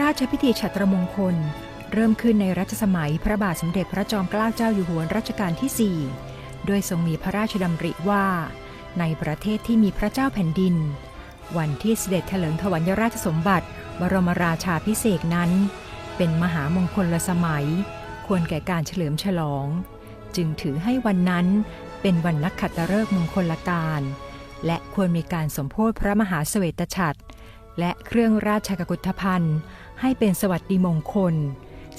ราชพิธีฉัตรมงคล เริ่มขึ้นในรัชสมัยพระบาทสมเด็จพระจอมเกล้าเจ้าอยู่หัวรัชกาลที่4โดยทรงมีพระราชดำริว่า ในประเทศที่มีพระเจ้าแผ่นดิน วันที่เสด็จเถลิงถวัลยราชสมบัติ บรมราชาพิเศษนั้น เป็นมหามงคลสมัย ควรแก่การเฉลิมฉลอง จึงถือให้วันนั้นเป็นวันนักขัตฤกษ์มงคลละการและควรมีการสมโพธิพระมหาเสวตฉัตรและเครื่องราชกุฏภัณฑ์ ให้เป็นสวัสดิมงคล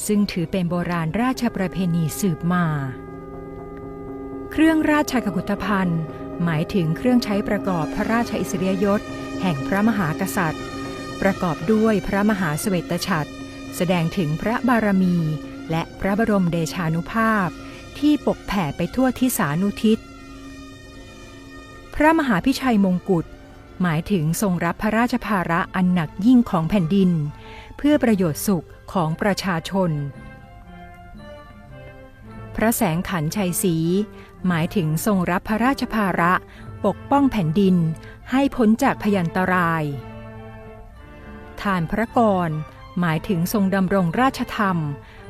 ซึ่งถือเป็นโบราณราชประเพณีสืบมา เครื่องราชกุฏภัณฑ์ หมายถึงเครื่องใช้ประกอบพระราชอิสริยยศ แห่งพระมหากษัตริย์ ประกอบด้วยพระมหาเสวตฉัตรแสดงถึงพระบารมี และพระบรมเดชานุภาพ ที่ปกแผ่ไปทั่วทิศานุทิศ พระมหาพิชัยมงกุฎหมายถึงทรงรับพระราชภาระอันหนักยิ่งของแผ่นดิน เพื่อประโยชน์สุขของประชาชน พระแสงขันชัยศรีหมายถึงทรงรับพระราชภาระปกป้องแผ่นดินให้พ้นจากพยันตราย ทานพระกร หมายถึงทรงดำรงราชธรรม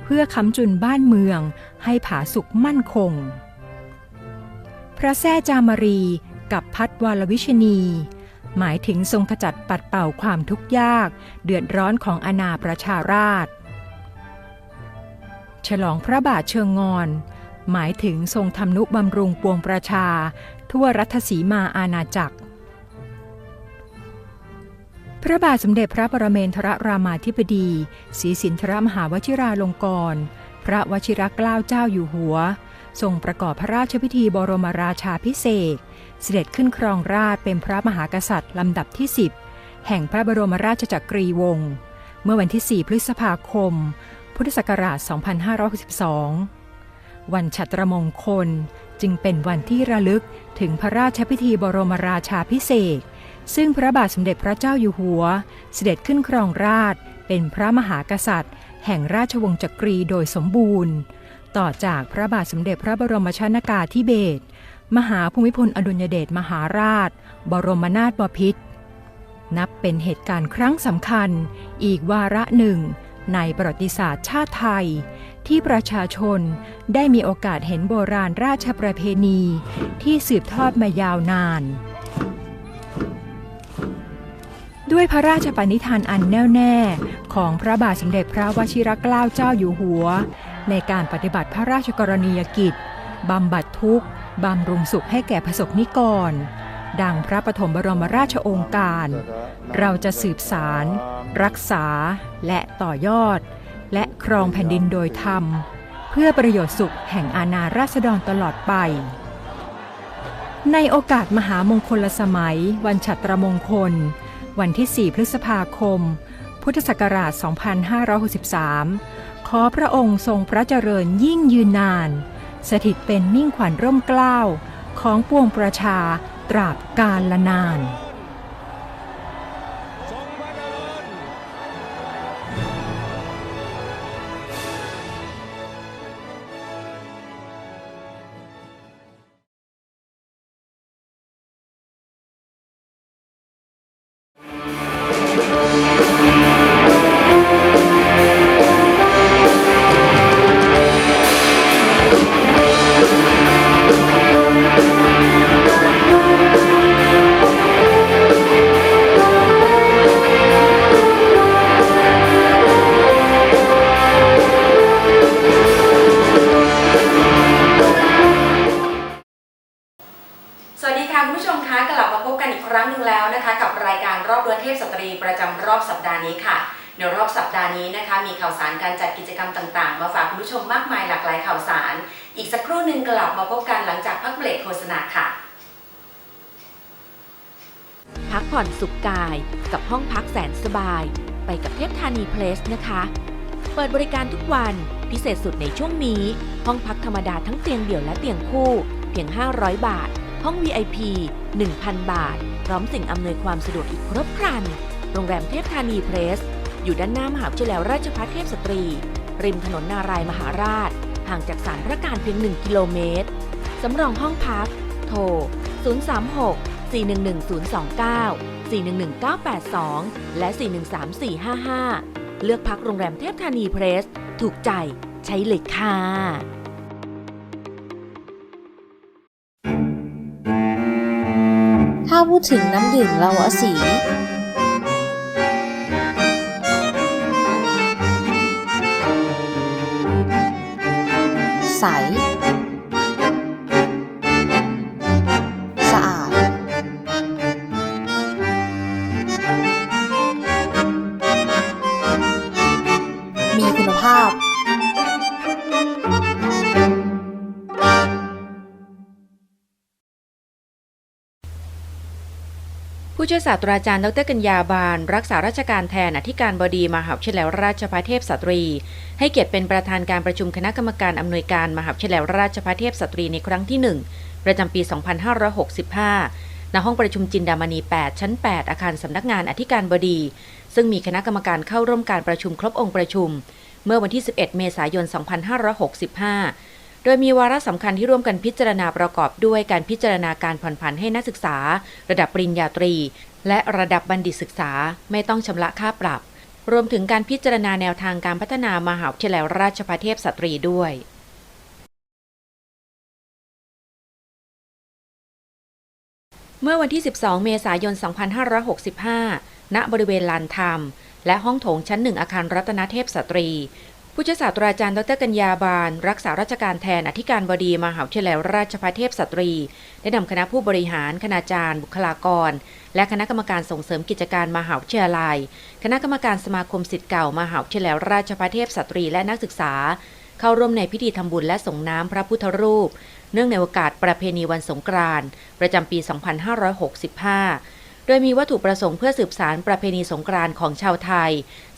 เพื่อค้ำจุนบ้านเมืองให้ผาสุกมั่นคง พระแท่จามรีกับพัดวาลวิชนี หมายถึงทรงขจัดปัดเป่าความทุกข์ยาก เดือดร้อนของอาณาประชาราษฎร์ฉลองพระบาทเชิงงอน หมายถึงทรงทำนุบำรุงปวงประชา ทั่วรัฐสีมาอาณาจักร พระบาทสมเด็จพระปรเมนทรรามาธิบดีศรีสินทรมหาวชิราลงกรณพระวชิรเกล้าเจ้าอยู่หัว ทรงประกอบพระราชพิธีบรมราชาพิเศษ เสด็จขึ้นครองราชเป็นพระมหากษัตริย์ลำดับที่ 10 แห่งพระบรมราชจักรีวงศ์เมื่อวันที่ 4 พฤษภาคม พุทธศักราช 2562 วันฉัตรมงคลจึงเป็นวันที่ระลึกถึงพระราชพิธีบรมราชาพิเศษ ซึ่งพระบาทสมเด็จพระเจ้าอยู่หัว เสด็จขึ้นครองราชเป็นพระมหากษัตริย์ แห่งราชวงศ์จักรีโดยสมบูรณ์ ต่อจากพระบาทสมเด็จพระบรมชนากาธิเบศรมหาภูมิพลอดุลยเดชมหาราช บรมนาถบพิตรนับเป็นเหตุการณ์ครั้งสำคัญ อีกวาระหนึ่ง ในประวัติศาสตร์ชาติไทย ที่ประชาชนได้มีโอกาสเห็นโบราณราชประเพณี ที่สืบทอดมายาวนาน ด้วยพระราชปณิธานอันแน่วแน่ ของพระบาทสมเด็จพระวชิรเกล้าเจ้าอยู่หัว ในการปฏิบัติพระราชกรณียกิจ บำบัดทุกข์ บำรุงสุขให้แก่ประสบนิกร ดังพระปฐมบรมราชโองการ เราจะสืบสาร รักษา และต่อยอด และครองแผ่นดินโดยธรรม เพื่อประโยชน์สุขแห่งอาณาราษฎรตลอดไป ในโอกาสมหามงคลสมัย วันฉัตรมงคล วันที่ 4 พฤษภาคม พุทธศักราช 2563 ขอพระองค์ทรงพระเจริญยิ่งยืนนาน สถิตเป็นมิ่งขวัญร่มเกล้าของปวงประชาตราบกาลละนาน สุขกาย กับห้องพักแสนสบาย ไปกับเทพธานีเพลสนะคะ เปิดบริการทุกวันพิเศษสุดในช่วงนี้ ห้องพักธรรมดาทั้งเตียงเดี่ยวและเตียงคู่ เพียง 500 บาท ห้อง VIP 1,000 บาท พร้อมสิ่งอำนวยความสะดวกอีกครบครัน โรงแรมเทพธานีเพลสอยู่ด้านหน้ามหาวิทยาลัยราชภัฏเทพสตรี ริมถนนนารายมหาราช ห่างจากสารพระการเพียง 1 กิโลเมตร สำรองห้องพัก โทร 036 411 029 411 982 และ 413 455 เลือกพักโรงแรมเทพธานีเพรส ถูกใจใช้เลยค่ะ ถ้าพูดถึงน้ำดื่มลาวสีใส ผู้ช่วยศาสตราจารย์ดรกัญญาบาล รักษาราชการแทนอธิการบดีมหาวิทยาลัยราชภัฏเทพสตรี ให้เกียรติเป็นประธานการประชุมคณะกรรมการอำนวยการมหาวิทยาลัยราชภัฏเทพสตรีในครั้งที่ 1 ประจำปี 2565 ณ ห้องประชุมจินดามณี 8 ชั้น 8 อาคารสำนักงานอธิการบดี ซึ่งมีคณะกรรมการเข้าร่วมการประชุมครบองค์ประชุม เมื่อวันที่ 11 เมษายน 2565 โดยมีวาระสำคัญที่ร่วมกันพิจารณาประกอบด้วยการพิจารณาการผ่อนผันให้นักศึกษา ระดับปริญญาตรี และระดับบัณฑิตศึกษาไม่ต้องชำระค่าปรับ รวมถึงการพิจารณาแนวทางการพัฒนามหาวิทยาลัยราชภัฏเทพสตรีด้วยเมื่อวันที่ 12 เมษายน 2565 ณ บริเวณลานธรรม และห้องโถงชั้นหนึ่งอาคารรัตนเทพสตรี ผู้ช่วยศาสตราจารย์ดรกัญญาบาล รักษาราชการแทนอธิการบดีมหาวิทยาลัยราชภัฏเทพสตรี ได้นำคณะผู้บริหาร คณาจารย์ บุคลากร และคณะกรรมการส่งเสริมกิจการมหาวิทยาลัย คณะกรรมการสมาคมสิทธิ์เก่ามหาวิทยาลัยราชภัฏเทพสตรีและนักศึกษา เข้าร่วมในพิธีทำบุญและส่งน้ำพระพุทธรูป เนื่องในโอกาสประเพณีวันสงกรานต์ประจำปี 2565 โดยมีวัตถุประสงค์เพื่อสืบสารประเพณีสงกรานต์ของชาวไทย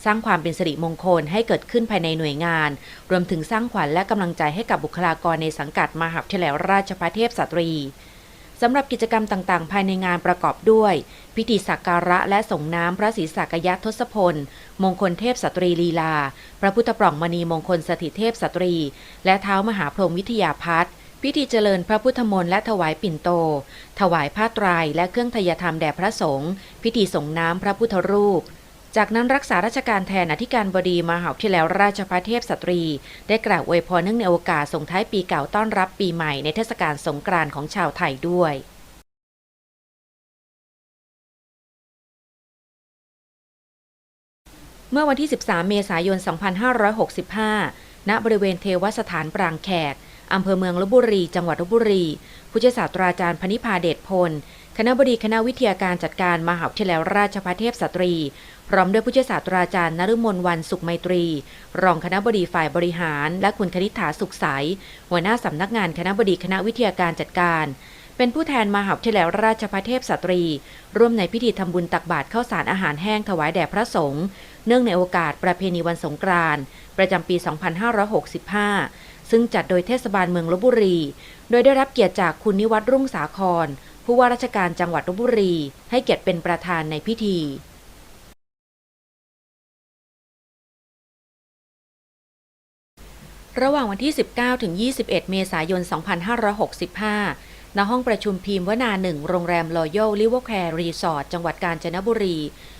สร้างความเป็นสิริมงคลให้เกิดขึ้นภายในหน่วยงาน รวมถึงสร้างขวัญและกำลังใจให้กับบุคลากรในสังกัดมหาวิทยาลัยราชภัฏเทพสตรีสำหรับกิจกรรมต่างๆ ภายในงานประกอบด้วย พิธีสักการะและส่งน้ำพระศรีสักยะทศพล มงคลเทพสตรีลีลา พระพุทธปล่องมณีมงคลสถิตเทพสตรี และเท้ามหาพรหมวิทยาพัฒน์ พิธีเจริญพระพุทธมนต์และถวายปิ่นโต ถวายผ้าไตรและเครื่องทยธรรมแด่พระสงฆ์พิธีส่งน้ำพระพุทธรูป จากนั้นรักษาราชการแทนอธิการบดีมหาวิทยาลัยราชภัฏเทพสตรี ได้กล่าวอวยพรเนื่องในโอกาสส่งท้ายปีเก่าต้อนรับปีใหม่ในเทศกาลสงกรานต์ของชาวไทยด้วยเมื่อวันที่ 13 เมษายน 2565 ณ บริเวณเทวสถานปรางแขก อำเภอเมืองลบบุรี จังหวัดลบบุรี ผู้ช่วยศาสตราจารย์พนิพาเดชพล คณะบดีคณะวิทยาการจัดการมหาวิทยาลัยราชภัฏเทพสตรี พร้อมด้วยผู้ช่วยศาสตราจารย์นฤมลวันสุขไมตรี รองคณะบดีฝ่ายบริหาร และคุณคณิษฐาสุขใส หัวหน้าสำนักงานคณะบดีคณะวิทยาการจัดการเป็นผู้แทนมหาวิทยาลัยราชภัฏเทพสตรี ร่วมในพิธีทำบุญตักบาตรข้าวสารอาหารแห้งถวายแด่พระสงฆ์เนื่องในโอกาสประเพณีวันสงกรานต์ประจำปี 2565 ซึ่งจัดโดยเทศบาลเมืองลบบุรี โดยได้รับเกียรติจากคุณนิวัฒน์รุ่งสาคร ผู้ว่าราชการจังหวัดลบบุรี ให้เกียรติเป็นประธานในพิธีระหว่างวันที่ 19 ถึง 21 เมษายน 2565 ณ ห้องประชุมพิมพ์วนาหนึ่งโรงแรม Royal r i v e r c a r e Resort จังหวัดกาญจนบุรี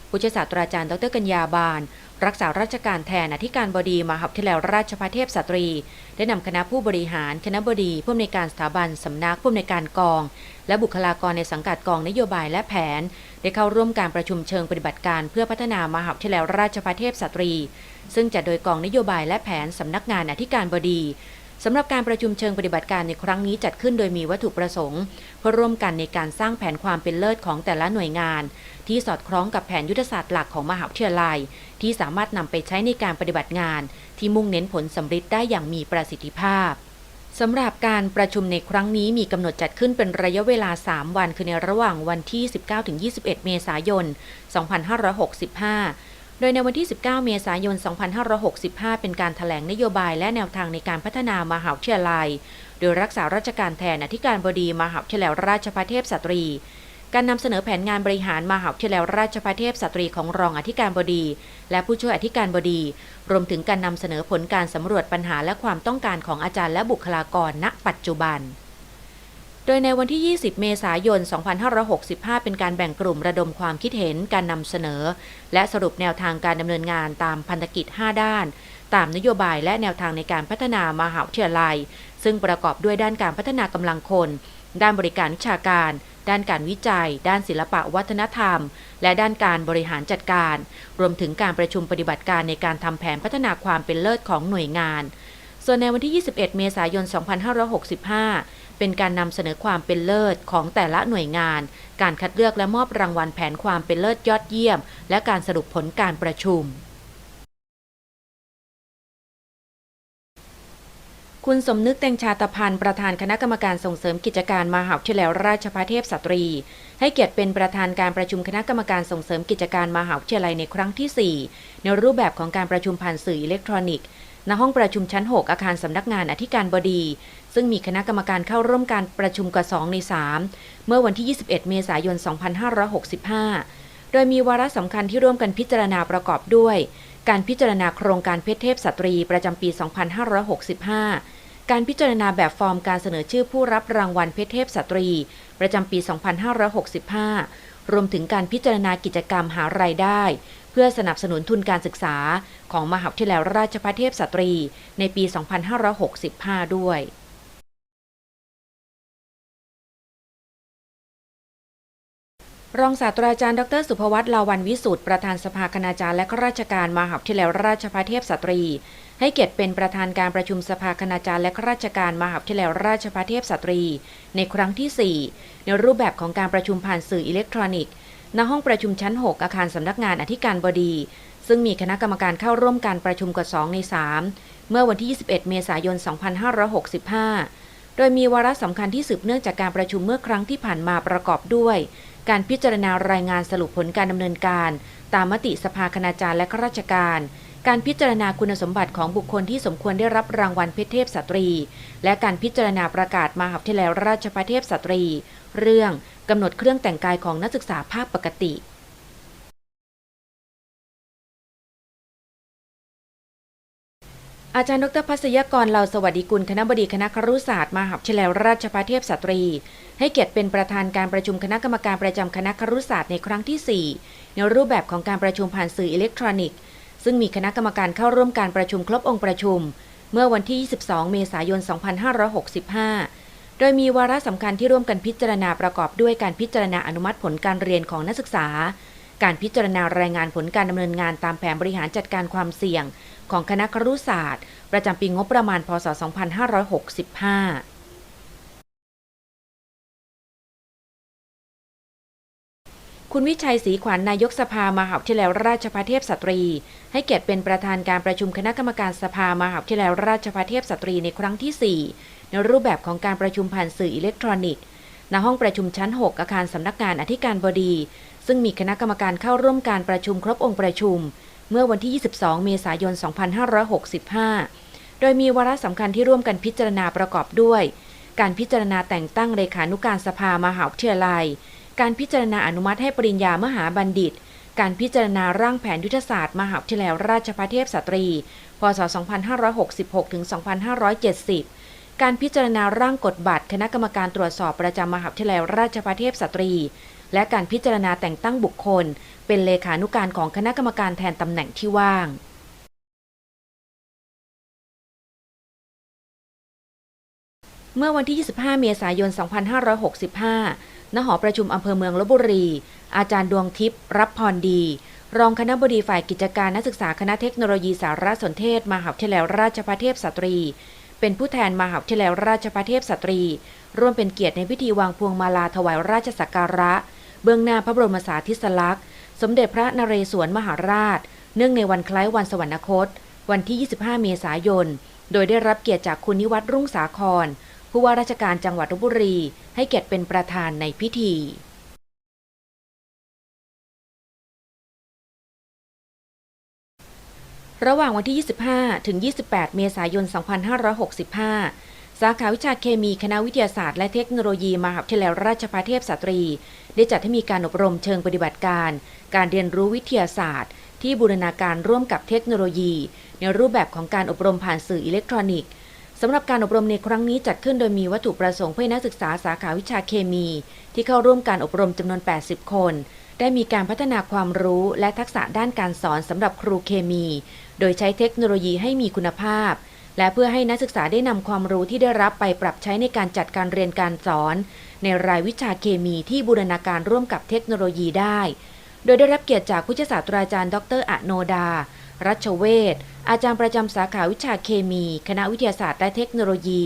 ผู้ช่วยศาสตราจารย์ ดรกัญญาบาล รักษาราชการแทนอธิการบดีมหาวิทยาลัยราชภัฏเทพสตรี ได้นำคณะผู้บริหาร คณะบดีผู้อำนวยการสถาบันสำนักผู้อำนวยการกอง และบุคลากรในสังกัดกองนโยบายและแผน ได้เข้าร่วมการประชุมเชิงปฏิบัติการเพื่อพัฒนามหาวิทยาลัยราชภัฏเทพสตรี ซึ่งจัดโดยกองนโยบายและแผนสำนักงานอธิการบดี สำหรับการประชุมเชิงปฏิบัติการในครั้งนี้จัดขึ้นโดยมีวัตถุประสงค์ เพื่อร่วมกันในการสร้างแผนความเป็นเลิศของแต่ละหน่วยงาน ที่สอดคล้องกับแผนยุทธศาสตร์หลักของมหาวิทยาลัย ที่สามารถนำไปใช้ในการปฏิบัติงาน ที่มุ่งเน้นผลสำฤทธิ์ได้อย่างมีประสิทธิภาพสำหรับการประชุมในครั้งนี้มีกำหนดจัดขึ้นเป็นระยะเวลา 3 วัน คือในระหว่างวันที่ 19-21 เมษายน 2565 โดยในวันที่ 19 เมษายน 2565 เป็นการถแถลงนโยบายและแนวทางในการพัฒนามหาวิทยาลัย โดยรักษาราชการแทนอธิการบดีมหาวิทยาลัยราชภัฏเทพสตรี การนำเสนอแผนงานบริหารมหาวิทยาลัยราชภัฏเทพสตรีของรองอธิการบดี และผู้ช่วยอธิการบดี รวมถึงการนำเสนอผลการสำรวจปัญหาและความต้องการของอาจารย์และบุคลากรณปัจจุบัน ดยในวันที่ 20 เมษายน 2565 เป็นการแบ่งกลุ่มระดมความคิดเห็นการนำเสนอ และสรุปแนวทางการดำเนินงานตามพันธกิจ 5 ด้าน ตามนโยบายและแนวทางในการพัฒนามหาวิทยาลัย ซึ่งประกอบด้วยด้านการพัฒนากำลังคน ด้านบริการวิชาการ ด้านการวิจัย ด้านศิลปะวัฒนธรรม และด้านการบริหารจัดการ รวมถึงการประชุมปฏิบัติการในการทำแผนพัฒนาความเป็นเลิศของหน่วยงาน ส่วนในวันที่ 21 เมษายน 2565 เป็นการนำเสนอความเป็นเลิศของแต่ละหน่วยงาน การคัดเลือกและมอบรางวัลแผนความเป็นเลิศยอดเยี่ยม และการสรุปผลการประชุม คุณสมนึกเตงชาตพันธ์ประธานคณะกรรมการส่งเสริมกิจการมหาวิทยาลัยราชภัฏเทพสตรี ให้เกียรติเป็นประธานการประชุมคณะกรรมการส่งเสริมกิจการมหาวิทยาลัยในครั้งที่ 4 ในรูปแบบของการประชุมผ่านสื่ออิเล็กทรอนิกส์ณห้องประชุมชั้น 6 อาคารสำนักงานอธิการบดี ซึ่งมีคณะกรรมการเข้าร่วมการประชุมกว่า2ใน 3 เมื่อวันที่ 21 เมษายน 2565 โดยมีวาระสำคัญที่ร่วมกันพิจารณาประกอบด้วย การพิจารณาโครงการเพชรเทพสตรีประจำปี 2565 การพิจารณาแบบฟอร์มการเสนอชื่อผู้รับรางวัลเพชรเทพสตรี ประจำปี 2565 รวมถึงการพิจารณากิจกรรมหารายได้เพื่อสนับสนุนทุนการศึกษาของมหาวิทยาลัยราชภัฏเทพสตรีในปี 2565 ด้วย รองศาสตราจารย์ดรสุภวัตลาวันวิสุทธ์ประธานสภาคณาจารย์และข้าราชการมหาวิทยาลัยราชภัฏเทพสตรี ให้เกียรติเป็นประธานการประชุมสภาคณาจารย์และข้าราชการมหาวิทยาลัยราชภัฏเทพสตรี ในครั้งที่ 4 ในรูปแบบของการประชุมผ่านสื่ออิเล็กทรอนิกส์ณห้องประชุมชั้น 6 อาคารสำนักงานอธิการบดี ซึ่งมีคณะกรรมการเข้าร่วมการประชุมกว่า 2 ใน 3 เมื่อวันที่ 21 เมษายน 2565 โดยมีวาระสำคัญที่สืบเนื่องจากการประชุมเมื่อครั้งที่ผ่านมาประกอบด้วย การพิจารณารายงานสรุปผลการดำเนินการ ตามมติสภาคณาจารย์และข้าราชการ การพิจารณาคุณสมบัติของบุคคลที่สมควรได้รับรางวัลเพชรเทพสตรี และการพิจารณาประกาศมหาวิทยาลัยราชภัฏเทพสตรี เรื่องกำหนดเครื่องแต่งกายของนักศึกษาภาคปกติ อาจารย์ดรพัศยกรเหล่าสวัสดิกุลคณะบดีคณะครุศาสตร์มหาวิทยาลัยราชภัฏเทพสตรี ให้เกียรติเป็นประธานการประชุมคณะกรรมการประจำคณะครุศาสตร์ในครั้งที่ 4 ในรูปแบบของการประชุมผ่านสื่ออิเล็กทรอนิกส์ ซึ่งมีคณะกรรมการเข้าร่วมการประชุมครบองค์ประชุม เมื่อวันที่ 22 เมษายน 2565 โดยมีวาระสำคัญที่ร่วมกันพิจารณาประกอบด้วยการพิจารณาอนุมัติผลการเรียนของนักศึกษา การพิจารณารายงานผลการดำเนินงานตามแผนบริหารจัดการความเสี่ยง ของคณะครุศาสตร์ ประจำปีงบประมาณ พศ 2565คุณวิชัยศรีขวัญนนายกสภามหาวิทยาลัยราชภัฏเทพสตรี ให้เกียรติเป็นประธานการประชุมคณะกรรมการสภามหาวิทยาลัยราชภัฏเทพสตรีในครั้งที่ 4 ในรูปแบบของการประชุมผ่านสื่ออิเล็กทรอนิกส์ ณห้องประชุมชั้น 6 อาคารสำนักงานอธิการบดี ซึ่งมีคณะกรรมการเข้าร่วมการประชุมครบองค์ประชุม เมื่อวันที่ 22 เมษายน 2565 โดยมีวาระสำคัญที่ร่วมกันพิจารณาประกอบด้วย การพิจารณาแต่งตั้งเลขานุการสภามหาวิทยาลัย การพิจารณาอนุมัติให้ปริญญามหาบัณฑิต การพิจารณาร่างแผนยุทธศาสตร์มหาวิทยาลัยราชภัฏเทพสตรี พศ 2566 ถึง 2570การพิจารณาร่างกฎบัตรคณะกรรมการตรวจสอบประจำมหาวิทยาลัยราชภัฏเทพสตรี และการพิจารณาแต่งตั้งบุคคล เป็นเลขานุการของคณะกรรมการแทนตำแหน่งที่ว่างเมื่อวันที่ 25 เมษายน 2565 ณ หอประชุมอำเภอเมืองลบบุรี อาจารย์ดวงทิพย์รับพรดี รองคณะบดีฝ่ายกิจการนักศึกษาคณะเทคโนโลยีสารสนเทศ มหาวิทยาลัยราชภัฏเทพสตรี เป็นผู้แทนมหาวิทยาลัยราชภัฏเทพสตรี ร่วมเป็นเกียรติในพิธีวางพวงมาลาถวายราชสักการะ เบื้องหน้าพระบรมสาธิสลักษณ์ สมเด็จพระนเรศวรมหาราช เนื่องในวันคล้ายวันสวรรคต วันที่ 25 เมษายน โดยได้รับเกียรติจากคุณนิวัฒน์รุ่งสาคร ผู้ว่าราชการจังหวัดลบบุรี ให้เกียรติเป็นประธานในพิธีระหว่างวันที่ 25 ถึง 28 เมษายน 2565 สาขาวิชาเคมีคณะวิทยาศาสตร์และเทคโนโลยีมหาวิทยาลัยราชภัฏเทพสตรี ได้จัดให้มีการอบรมเชิงปฏิบัติการ การเรียนรู้วิทยาศาสตร์ ที่บูรณาการร่วมกับเทคโนโลยี ในรูปแบบของการอบรมผ่านสื่ออิเล็กทรอนิกส์สำหรับการอบรมในครั้งนี้จัดขึ้นโดยมีวัตถุประสงค์เพื่อนักศึกษาสาขาวิชาเคมี ที่เข้าร่วมการอบรมจำนวน 80 คน ได้มีการพัฒนาความรู้และทักษะด้านการสอนสำหรับครูเคมี โดยใช้เทคโนโลยีให้มีคุณภาพ และเพื่อให้นักศึกษาได้นำความรู้ที่ได้รับไปปรับใช้ในการจัดการเรียนการสอน ในรายวิชาเคมีที่บูรณาการร่วมกับเทคโนโลยีได้ โดยได้รับเกียรติจากผู้ช่วยศาสตราจารย์ ดรอโนดา รัชเวศอาจารย์ประจำสาขาวิชาเคมี คณะวิทยาศาสตร์และเทคโนโลยี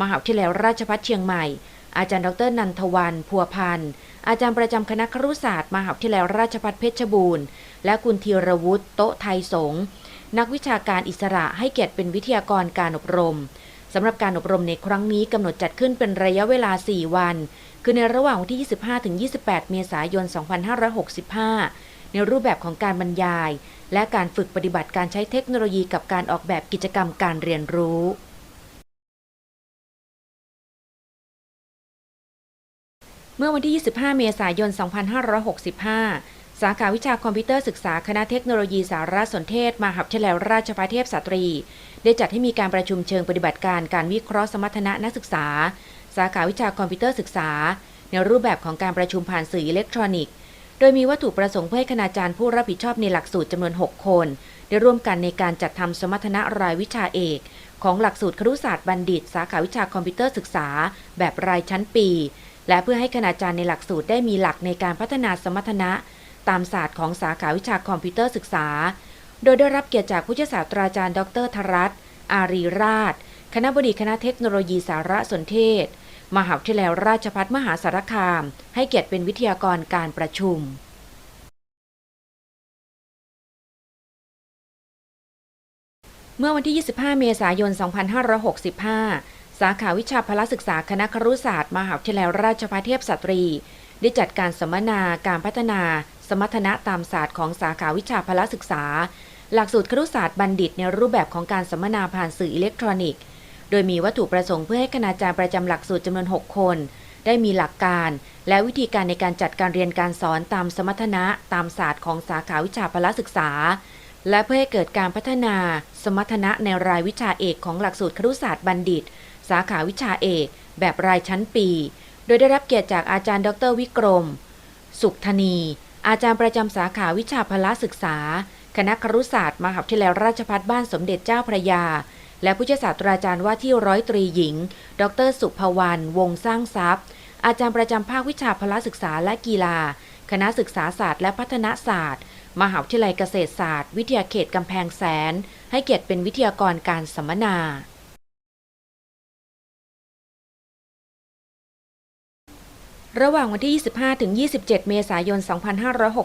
มหาวิทยาลัยราชภัฏเชียงใหม่ อาจารย์ดรนันทวันพัวพันธ์อาจารย์ประจำคณะครุศาสตร์มหาวิทยาลัยราชภัฏเพชรบูรณ์ และคุณธีรวุฒิโตไทยสงฆ์ นักวิชาการอิสระให้เกียรติเป็นวิทยากรการอบรมสำหรับการอบรมในครั้งนี้กำหนดจัดขึ้นเป็นระยะเวลา 4 วัน คือในระหว่างวันที่ 25-28 เมษายน 2565 ในรูปแบบของการบรรยาย และการฝึกปฏิบัติการใช้เทคโนโลยีกับการออกแบบกิจกรรมการเรียนรู้เมื่อวันที่ 25 เมษายน 2565 สาขาวิชาคอมพิวเตอร์ศึกษาคณะเทคโนโลยีสารสนเทศมหาวิทยาลัยราชภัฏเทพสตรี ได้จัดให้มีการประชุมเชิงปฏิบัติการการวิเคราะห์สมรรถนะนักศึกษา สาขาวิชาคอมพิวเตอร์ศึกษา ในรูปแบบของการประชุมผ่านสื่ออิเล็กทรอนิกส์ โดยมีวัตถุประสงค์เพื่อให้คณาจารย์ผู้รับผิดชอบในหลักสูตรจำนวน 6 คน ได้ร่วมกันในการจัดทำสมรรถนะรายวิชาเอก ของหลักสูตรครุศาสตร์บัณฑิต สาขาวิชาคอมพิวเตอร์ศึกษา แบบรายชั้นปี และเพื่อให้คณาจารย์ในหลักสูตรได้มีหลักในการพัฒนาสมรรถนะ ตามศาสตร์ของสาขาวิชาคอมพิวเตอร์ศึกษา โดยได้รับเกียรติจากผู้ช่วยศาสตราจารย์ ดรธรัตน์อารีราช คณะบดีคณะเทคโนโลยีสารสนเทศ มหาวิทยาลัยราชภัฏมหาสารคาม ให้เกียรติเป็นวิทยากรการประชุมเมื่อวันที่ 25 เมษายน 2565 สาขาวิชาพละศึกษาคณะครุศาสตร์ มหาวิทยาลัยราชภัฏเทพสตรี ได้จัดการสัมมนาการพัฒนา มรรถนะตามศาสตร์ของสาขาวิชาพละศึกษา หลักสูตรครุศาสตร์บัณฑิตในรูปแบบของการสัมมนาผ่านสื่ออิเล็กทรอนิกส์ โดยมีวัตถุประสงค์เพื่อให้คณาจารย์ประจำหลักสูตรจำนวน 6 คน ได้มีหลักการ และวิธีการในการจัดการเรียนการสอนตามสมรรถนะตามศาสตร์ของสาขาวิชาพละศึกษา และเพื่อให้เกิดการพัฒนา สมรรถนะในรายวิชาเอกของหลักสูตรครุศาสตร์บัณฑิต สาขาวิชาเอก แบบรายชั้นปี โดยได้รับเกียรติจากอาจารย์ ดรวิกรม สุขธนี อาจารย์ประจำสาขาวิชาพละศึกษา คณะครุศาสตร์มหาวิทยาลัยราชภัฏบ้านสมเด็จเจ้าพระยา และผู้ช่วยศาสตราจารย์ว่าที่ร้อยตรีหญิง ดร สุภวรรณวงศ์สร้างทรัพย์ อาจารย์ประจำภาควิชาพละศึกษาและกีฬา คณะศึกษาศาสตร์และพัฒนาศาสตร์ มหาวิทยาลัยเกษตรศาสตร์ วิทยาเขตกำแพงแสน ให้เกียรติเป็นวิทยากรการสัมมนา ระหว่างวันที่ 25ถึง27 เมษายน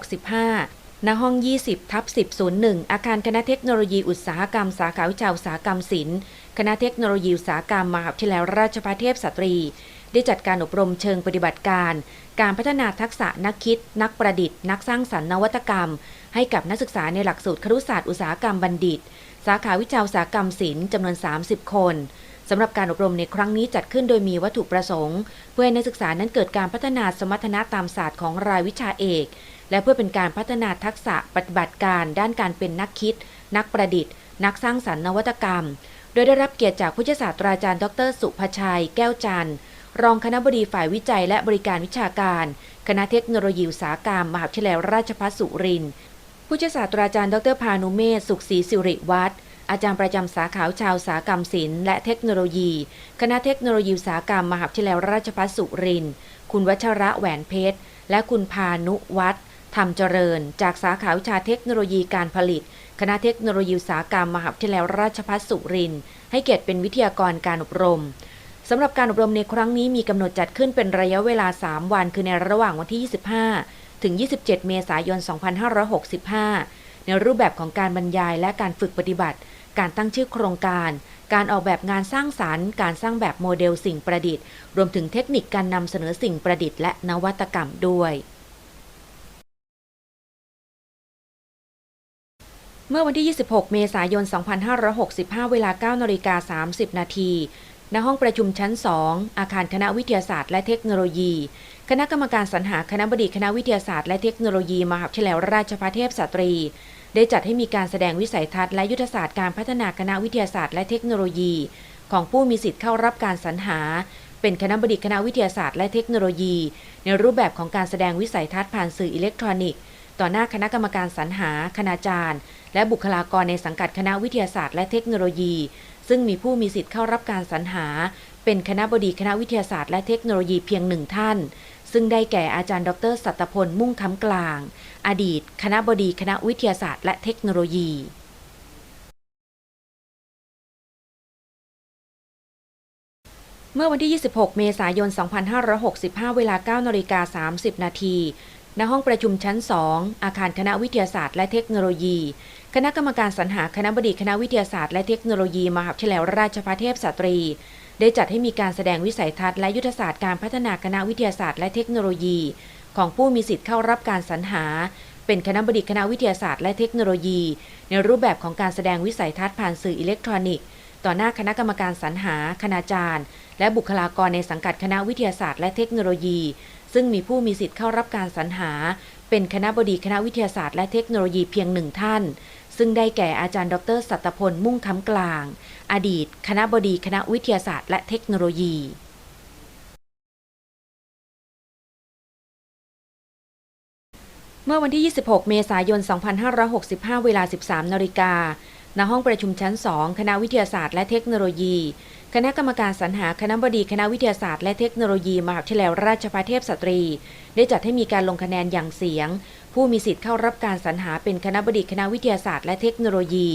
2565 ณ ห้อง 20 ทับ 1001 อาคารคณะเทคโนโลยีอุตสาหกรรม สาขาวิชาอุตสาหกรรมศิลป์ คณะเทคโนโลยีอุตสาหกรรมมหาวิทยาลัยราชภัฏเทพสตรี ได้จัดการอบรมเชิงปฏิบัติการ การพัฒนาทักษะนักคิด นักประดิษฐ์ นักสร้างสรรค์นวัตกรรม ให้กับนักศึกษาในหลักสูตรครุศาสตร์อุตสาหกรรมบัณฑิต สาขาวิชาอุตสาหกรรมศิลป์จำนวน 30 คน สำหรับการอบรมในครั้งนี้จัดขึ้นโดยมีวัตถุประสงค์ เพื่อให้นักศึกษานั้นเกิดการพัฒนาสมรรถนะตามศาสตร์ของรายวิชาเอก และเพื่อเป็นการพัฒนาทักษะปฏิบัติการ ด้านการเป็นนักคิด นักประดิษฐ์ นักสร้างสรรค์นวัตกรรม โดยได้รับเกียรติจากผู้ช่วยศาสตราจารย์ ดร สุภชัย แก้วจันทร์รองคณบดีฝ่ายวิจัยและบริการวิชาการ คณะเทคโนโลยีอุตสาหกรรม มหาวิทยาลัยราชภัฏสุรินทร์ผู้ช่วยศาสตราจารย์ ดรพานุเมศ สุขศรีสิริวัฒน์ อาจารย์ประจำสาขาวิชาอุตสากรรมศิลป์และเทคโนโลยี คณะเทคโนโลยีสากรรมมหาวิทยาลัยราชภัฏสุรินทร์คุณวัชระแหวนเพชร และคุณพานุวัฒน์ธรรมเจริญ จากสาขาวิชาเทคโนโลยีการผลิต คณะเทคโนโลยีสากรรมมหาวิทยาลัยราชภัฏสุรินทร์ให้เกียรติเป็นวิทยากรการอบรมสำหรับการอบรมในครั้งนี้มีกำหนดจัดขึ้นเป็นระยะเวลา 3 วัน คือในระหว่างวันที่ 25 ถึง 27 เมษายน 2565 ในรูปแบบของการบรรยายและการฝึกปฏิบัติ การตั้งชื่อโครงการ การออกแบบงานสร้างสารรค์ การสร้างแบบโมเดลสิ่งประดิษฐ์ รวมถึงเทคนิคการนำเสนอสิ่งประดิษฐ์และนวัตกรรมด้วยเมื่อวันที่ 26 เมษายน 2565 เวลา 9นาฬิกา30 นาที ณ ห้องประชุมชั้น 2 อาคารคณะวิทยาศาสตร์และเทคโนโลยี คณะกรรมการสรรหาคณะบดีคณะวิทยาศาสตร์และเทคโนโลยี มหาวิทยาลัยราชภัฏเทพสตรี ได้จัดให้มีการแสดงวิสัยทัศน์และยุทธศาสตร์การพัฒนาคณะวิทยาศาสตร์และเทคโนโลยี ของผู้มีสิทธิ์เข้ารับการสรรหา เป็นคณะบดีคณะวิทยาศาสตร์และเทคโนโลยี ในรูปแบบของการแสดงวิสัยทัศน์ผ่านสื่ออิเล็กทรอนิกส์ ต่อหน้าคณะกรรมการสรรหา คณาจารย์ และบุคลากรในสังกัดคณะวิทยาศาสตร์และเทคโนโลยี ซึ่งมีผู้มีสิทธิ์เข้ารับการสรรหา เป็นคณะบดีคณะวิทยาศาสตร์และเทคโนโลยีเพียงหนึ่งท่าน ซึ่งได้แก่อาจารย์ดรสัตพลมุ่งคำกลาง อดีต คณะบดีคณะวิทยาศาสตร์และเทคโนโลยีเมื่อวันที่ 26 เมษายน 2565 เวลา 9นาฬิกา30 นาที ณ ห้องประชุมชั้น 2 อาคารคณะวิทยาศาสตร์และเทคโนโลยี คณะกรรมการสรรหาคณะบดีคณะวิทยาศาสตร์และเทคโนโลยี มหาวิทยาลัยราชภัฏเทพสตรี ได้จัดให้มีการแสดงวิสัยทัศน์และยุทธศาสตร์การพัฒนาคณะวิทยาศาสตร์และเทคโนโลยี ของผู้มีสิทธิ์เข้ารับการสรรหา เป็นคณะบดีคณะวิทยาศาสตร์และเทคโนโลยี ในรูปแบบของการแสดงวิสัยทัศน์ผ่านสื่ออิเล็กทรอนิกส์ ต่อหน้าคณะกรรมการสรรหา คณาจารย์ และบุคลากรในสังกัดคณะวิทยาศาสตร์และเทคโนโลยี ซึ่งมีผู้มีสิทธิ์เข้ารับการสรรหา เป็นคณะบดีคณะวิทยาศาสตร์และเทคโนโลยีเพียงหนึ่งท่าน ซึ่งได้แก่อาจารย์ดร สัตพลมุ่งคำกลาง อดีต คณะบดีคณะวิทยาศาสตร์และเทคโนโลยีเมื่อวันที่ 26 เมษายน 2565 เวลา 13 นาฬิกา ณ ห้องประชุมชั้น 2 คณะวิทยาศาสตร์และเทคโนโลยี คณะกรรมการสรรหาคณะบดีคณะวิทยาศาสตร์และเทคโนโลยี มหาวิทยาลัยราชภัฏเทพสตรี ได้จัดให้มีการลงคะแนนอย่างเสียง ผู้มีสิทธิ์เข้ารับการสรรหาเป็นคณะบดีคณะวิทยาศาสตร์และเทคโนโลยี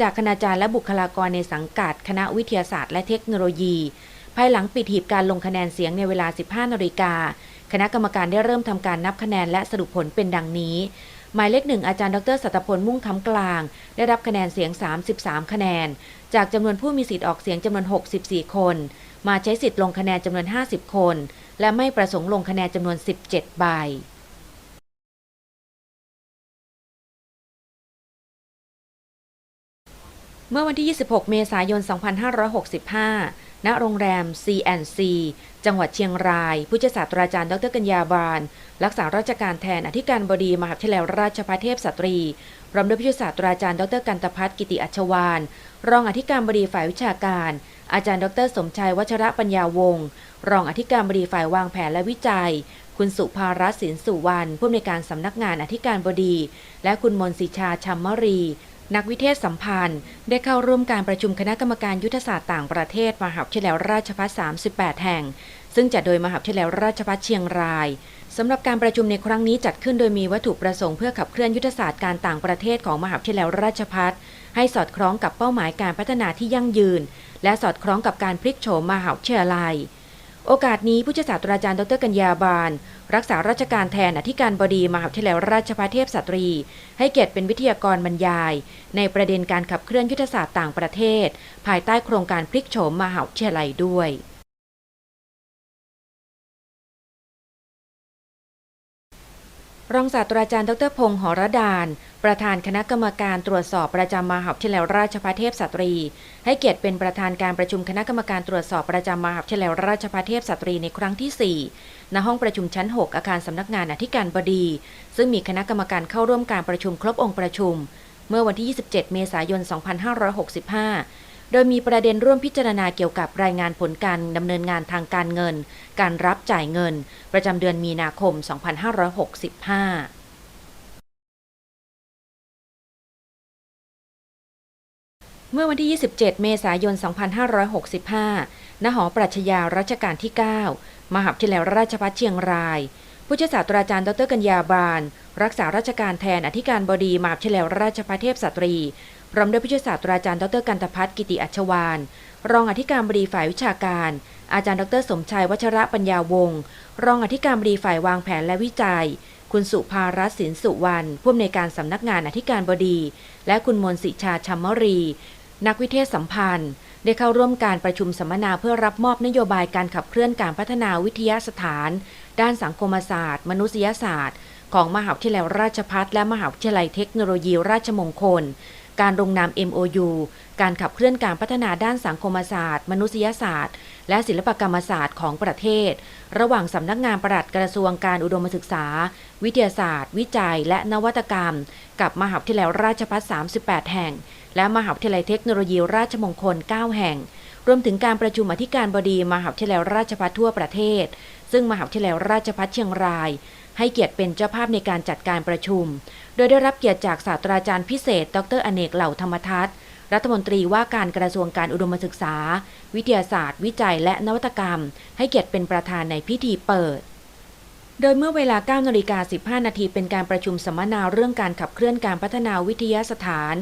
จากคณาจารย์และบุคลากรในสังกัดคณะวิทยาศาสตร์และเทคโนโลยี ภายหลังปิดหีบการลงคะแนนเสียงในเวลา 15นาฬิกาคณะกรรมการได้เริ่มทำการนับคะแนนและสรุปผลเป็นดังนี้ หมายเลขหนึ่งอาจารย์ดรสัตพลมุ่งคำกลาง ได้รับคะแนนเสียง 33 คะแนน จากจำนวนผู้มีสิทธิ์ออกเสียงจำนวน 64 คน มาใช้สิทธิ์ลงคะแนนจำนวน 50 คน และไม่ประสงค์ลงคะแนนจำนวน 17 ใบ เมื่อวันที่ 26 เมษายน 2565 ณ โรงแรม C&C จังหวัดเชียงราย ผู้ช่วยศาสตราจารย์ ดรกัญญาบาล รักษาราชการแทน อธิการบดี มหาวิทยาลัยราชภัฏเทพสตรี พร้อมด้วยผู้ช่วยศาสตราจารย์ ดรกันตพัฒน์ กิติอัชวาน รองอธิการบดีฝ่ายวิชาการ อาจารย์ ดร สมชัย วัชระปัญญาวงศ์ รองอธิการบดีฝ่ายวางแผนและวิจัย คุณสุภารัตน์ศินสุวรรณ ผู้อำนวยการสำนักงานอธิการบดี และคุณมนศิชาชัมมรี นักวิเทศสัมพันธ์ ได้เข้าร่วมการประชุมคณะกรรมการยุทธศาสตร์ต่างประเทศมหาวิทยาลัยราชภัฏ38 แห่ง ซึ่งจัดโดยมหาวิทยาลัยราชภัฏเชียงรายสำหรับการประชุมในครั้งนี้จัดขึ้นโดยมีวัตถุประสงค์เพื่อขับเคลื่อนยุทธศาสตร์การต่างประเทศของมหาวิทยาลัยราชภัฏให้สอดคล้องกับเป้าหมายการพัฒนาที่ยั่งยืน และสอดคล้องกับการพลิกโฉมมหาวิทยาลัย โอกาสนี้ผู้ช่วยศาสตราจารย์ดรกัญญาบาล รักษาราชการแทนอธิการบดีมหาวิทยาลัยราชภัฏเทพสตรี ให้เกียรติเป็นวิทยากรบรรยาย ในประเด็นการขับเคลื่อนยุทธศาสตร์ต่างประเทศ ภายใต้โครงการพลิกโฉมมหาวิทยาลัยด้วย รองศาสตราจารย์ดรพงศ์หรดาน ประธานคณะกรรมการตรวจสอบประจำมหาวิทยาลัยราชภัฏเทพสตรี ให้เกียรติเป็นประธานการประชุมคณะกรรมการตรวจสอบประจำมหาวิทยาลัยราชภัฏเทพสตรีในครั้งที่ 4 ณห้องประชุมชั้น 6 อาคารสำนักงานอธิการบดี ซึ่งมีคณะกรรมการเข้าร่วมการประชุมครบองค์ประชุม เมื่อวันที่ 27 เมษายน 2565 โดยมีประเด็นร่วมพิจารณาเกี่ยวกับรายงานผลการดำเนินงานทางการเงิน การรับจ่ายเงิน ประจำเดือนมีนาคม 2565เมื่อวันที่ 27 เมษายน 2565 ณ หอปรัชญารัชกาลที่ 9 มหาวิทยาลัยราชภัฏเชียงราย ผู้ช่วยศาสตราจารย์ดรกัญญาบาล รักษาราชการแทนอธิการบดีมหาวิทยาลัยราชภัฏเทพสตรี พร้อมด้วยผู้ช่วยศาสตราจารย์ดรกันตพัฒน์กิติอัชวาน รองอธิการบดีฝ่ายวิชาการ อาจารย์ดรสมชัยวัชระปัญญาวงศ์รองอธิการบดีฝ่ายวางแผนและวิจัย คุณสุภารัตน์ศินสุวรรณผู้อำนวยการสำนักงานอธิการบดี และคุณมนศิชาชัมมรี นักวิเทศสัมพันธ์ ได้เข้าร่วมการประชุมสัมมนาเพื่อรับมอบนโยบายการขับเคลื่อนการพัฒนาวิทยาสถาน ด้านสังคมศาสตร์ มนุษยศาสตร์ของมหาวิทยาลัยราชภัฏและมหาวิทยาลัยเทคโนโลยีราชมงคล การลงนาม MOU การขับเคลื่อนการพัฒนาด้านสังคมศาสตร์ มนุษยศาสตร์ และศิลปกรรมศาสตร์ของประเทศ ระหว่างสำนักงานปลัดกระทรวงการอุดมศึกษา วิทยาศาสตร์ วิจัย และนวัตกรรม กับมหาวิทยาลัยราชภัฏ38 แห่ง และมหาวิทยาลัยเทคโนโลยีราชมงคล 9 แห่ง รวมถึงการประชุมอธิการบดีมหาวิทยาลัยราชภัฏทั่วประเทศ ซึ่งมหาวิทยาลัยราชภัฏเชียงราย ให้เกียรติเป็นเจ้าภาพในการจัดการประชุม โดยได้รับเกียรติจากศาสตราจารย์พิเศษ ดรอเนกเหล่าธรรมทัศน์รัฐมนตรีว่าการกระทรวงการอุดมศึกษา วิทยาศาสตร์ วิจัยและนวัตกรรม ให้เกียรติเป็นประธานในพิธีเปิด โดยเมื่อเวลา9นาฬิกา15 นาทีเป็นการประชุมสัมมนาเรื่องการขับเคลื่อนการพัฒนาวิทยาสถาน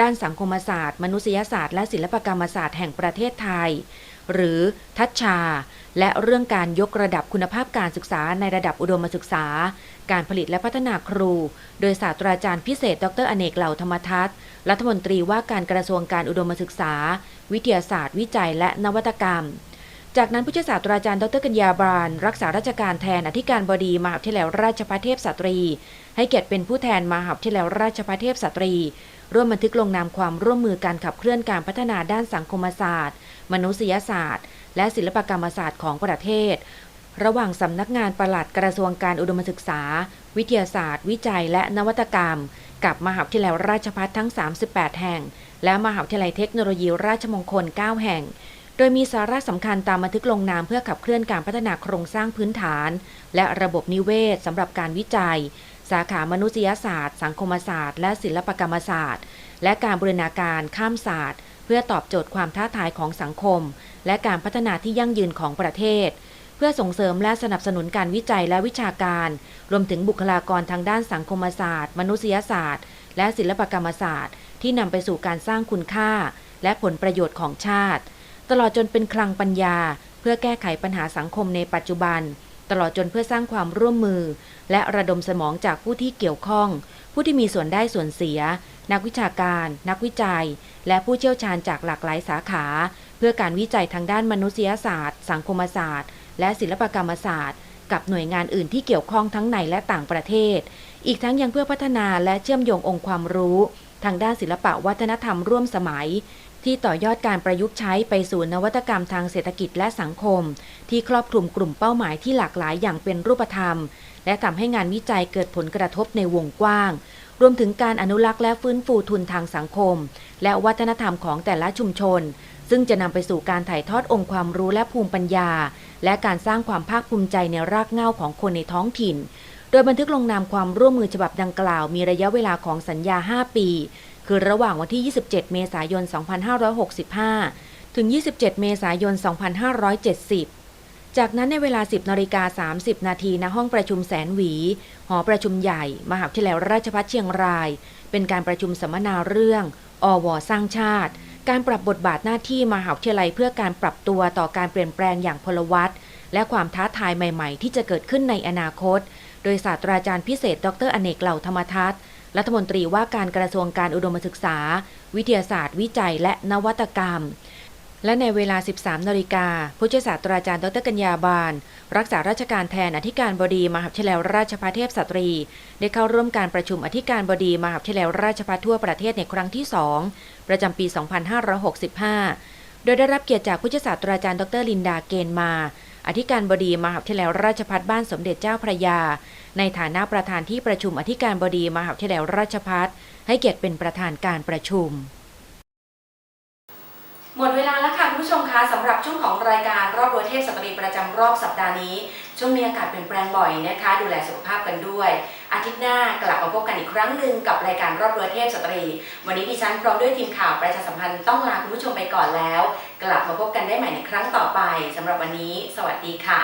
ด้านสังคมศาสตร์ มนุษยศาสตร์ และศิลปกรรมศาสตร์แห่งประเทศไทย หรือทัชชา และเรื่องการยกระดับคุณภาพการศึกษาในระดับอุดมศึกษา การผลิตและพัฒนาครู โดยศาสตราจารย์พิเศษ ดรอเนกเหล่าธรรมทัศน์รัฐมนตรีว่าการกระทรวงการอุดมศึกษา วิทยาศาสตร์ วิจัย และนวัตกรรม จากนั้นผู้ช่วยศาสตราจารย์ดรกัญญาบานรักษาราชการแทนอธิการบดีมหาวิทยาลัยราชภัฏเทพสตรี ให้เกียรติเป็นผู้แทนมหาวิทยาลัยราชภัฏเทพสตรี ร่วมบันทึกลงนามความร่วมมือการขับเคลื่อนการพัฒนาด้านสังคมศาสตร์ มนุษยศาสตร์ และศิลปกรรมศาสตร์ของประเทศ ระหว่างสำนักงานปลัดกระทรวงการอุดมศึกษา วิทยาศาสตร์ วิจัยและนวัตกรรม กับมหาวิทยาลัยราชภัฏทั้ง 38 แห่ง และมหาวิทยาลัยเทคโนโลยีราชมงคล 9 แห่ง โดยมีสาระสำคัญตามบันทึกลงนามเพื่อขับเคลื่อนการพัฒนาโครงสร้างพื้นฐาน และระบบนิเวศสำหรับการวิจัย สาขามนุษยศาสตร์ สังคมศาสตร์ และศิลปกรรมศาสตร์ และการบูรณาการข้ามศาสตร์ พื่อตอบโจทย์ความท้าทายของสังคม และการพัฒนาที่ยั่งยืนของประเทศ เพื่อส่งเสริมและสนับสนุนการวิจัยและวิชาการ รวมถึงบุคลากรทางด้านสังคมศาสตร์ มนุษยศาสตร์ และศิลปกรรมศาสตร์ ที่นำไปสู่การสร้างคุณค่า และผลประโยชน์ของชาติ ตลอดจนเป็นคลังปัญญา เพื่อแก้ไขปัญหาสังคมในปัจจุบัน ตลอดจนเพื่อสร้างความร่วมมือ และระดมสมองจากผู้ที่เกี่ยวข้อง ผู้ที่มีส่วนได้ส่วนเสีย นักวิชาการ นักวิจัย และผู้เชี่ยวชาญจากหลากหลายสาขา เพื่อการวิจัยทางด้านมนุษยศาสตร์ สังคมศาสตร์ และศิลปกรรมศาสตร์ กับหน่วยงานอื่นที่เกี่ยวข้องทั้งในและต่างประเทศ อีกทั้งยังเพื่อพัฒนาและเชื่อมโยงองค์ความรู้ ทางด้านศิลปะวัฒนธรรมร่วมสมัย ที่ต่อยอดการประยุกต์ใช้ไปสู่นวัตกรรมทางเศรษฐกิจและสังคม ที่ครอบคลุมกลุ่มเป้าหมายที่หลากหลายอย่างเป็นรูปธรรม และทำให้งานวิจัยเกิดผลกระทบในวงกว้าง รวมถึงการอนุรักษ์และฟื้นฟูทุนทางสังคม และวัฒนธรรมของแต่ละชุมชน ซึ่งจะนำไปสู่การถ่ายทอดองค์ความรู้และภูมิปัญญา และการสร้างความภาคภูมิใจในรากเหง้าของคนในท้องถิ่น โดยบันทึกลงนามความร่วมมือฉบับดังกล่าว มีระยะเวลาของสัญญา 5 ปี คือระหว่างวันที่ 27 เมษายน 2565 ถึง 27 เมษายน 2570 จากนั้นในเวลา 10นาฬิกา30 นาทีณห้องประชุมแสนหวี หอประชุมใหญ่ มหาวิทยาลัยราชภัฏเชียงราย เป็นการประชุมสัมมนาเรื่อง อวสร้างชาติ การปรับบทบาทหน้าที่มหาวิทยาลัยเพื่อการปรับตัวต่อการเปลี่ยนแปลงอย่างพลวัตและความท้าทายใหม่ๆ ที่จะเกิดขึ้นในอนาคต โดยศาสตราจารย์พิเศษ ดรอเนกเหล่าธรรมทัศน์รัฐมนตรีว่าการกระทรวงการอุดมศึกษา วิทยาศาสตร์ วิจัยและนวัตกรรม และในเวลา 13 นาฬิกาผู้ช่วยศาสตราจารย์ดรกัญญาบานรักษาราชการแทนอธิการบดีมหาวิทยาลัยราชภัฏเทพสตรี ได้เข้าร่วมการประชุมอธิการบดีมหาวิทยาลัยราชภัฏทั่วประเทศในครั้งที่ 2 ประจำปี 2565 โดยได้รับเกียรติจากผู้ช่วยศาสตราจารย์ดรลินดาเกณฑ์มา อธิการบดีมหาวิทยาลัยราชภัฏบ้านสมเด็จเจ้าพระยา ในฐานะประธานที่ประชุมอธิการบดีมหาวิทยาลัยราชภัฏให้เกียรติเป็นประธานการประชุม หมดเวลาแล้วค่ะคุณผู้ชมคะสำหรับช่วงของรายการรอบรัวเทพสตรีประจำรอบสัปดาห์นี้ ช่วงมีอากาศเปลี่ยนแปลงบ่อยนะคะ ดูแลสุขภาพกันด้วย อาทิตย์หน้ากลับมาพบกันอีกครั้งหนึ่งกับรายการรอบรัวเทพสตรี วันนี้ดิฉันพร้อมด้วยทีมข่าวประชาสัมพันธ์ต้องลาคุณผู้ชมไปก่อนแล้ว กลับมาพบกันได้ใหม่ในครั้งต่อไปสำหรับวันนี้ สวัสดีค่ะ